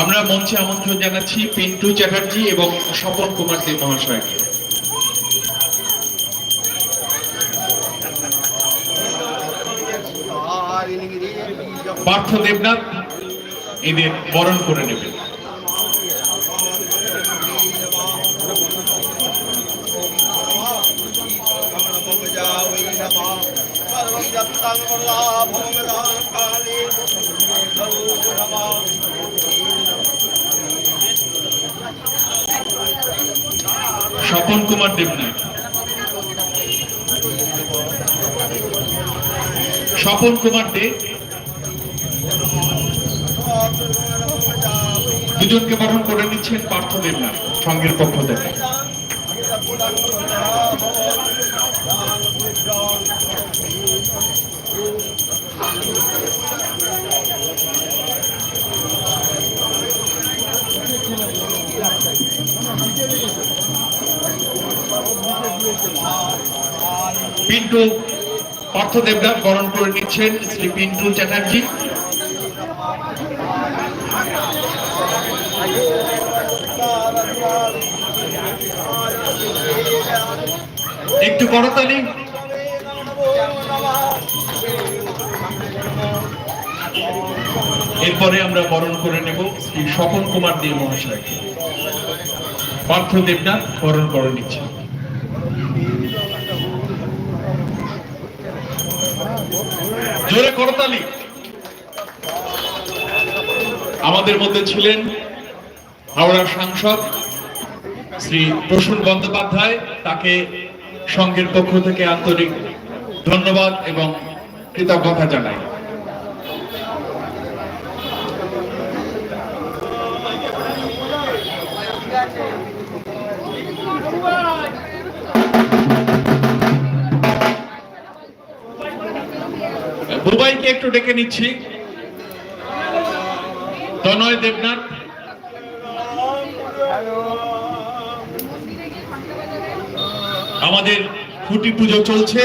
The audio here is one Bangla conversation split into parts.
আমরা মঞ্চে আমন্ত্রণ জানাচ্ছি পিন্টু চ্যাটার্জি এবং স্বপন কুমার দেব মহাশয়কে। পার্থ দেবনাথ এদের বরণ করে নেবেন স্বপন কুমার দেবনাথ। স্বপন কুমার দেব দুজনকে বরণ করে নিচ্ছেন পার্থ দেবনাথ সঙ্গের পক্ষ থেকে। পিন্টু পার্থ দেবনাথ বরণ করে নিচ্ছেন শ্রী পিন্টু চ্যাটার্জি। একটু বড় করতালি। এরপরে আমরা বরণ করে নেব শ্রী স্বপন কুমার দেব মহাশয়কে। পার্থ দেবনাথ বরণ করে নিচ্ছেন। জোরে করতালি আমাদের মধ্যে ছিলেন হাওড়ার সাংসদ শ্রী প্রসূন বন্দ্যোপাধ্যায়। তাকে সঙ্গের পক্ষ থেকে আন্তরিক ধন্যবাদ এবং কৃতজ্ঞতা জানাই। বুবাইকে একটু ডেকে নিচ্ছি। তনয় দেবনাথ। আমাদের খুঁটি পুজো চলছে।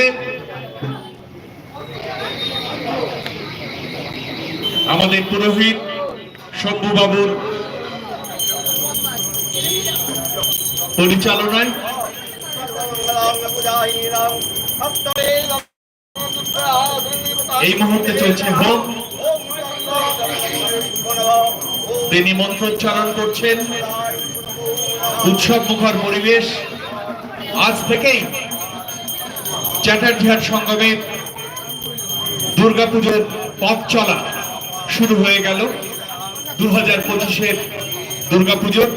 আমাদের পুরোহিত শম্ভু বাবুর পরিচালনায়। এই মুহূর্তে চলছে হোম। তিনি মন্ত্রোচ্চারণ করছেন উৎসব মুখর পরিবেশ, আজ থেকেই চ্যাটার্জিহাট সঙ্গমের দুর্গাপুজোর পথ চলা শুরু হয়ে গেল। দু হাজার পঁচিশের দুর্গাপুজোর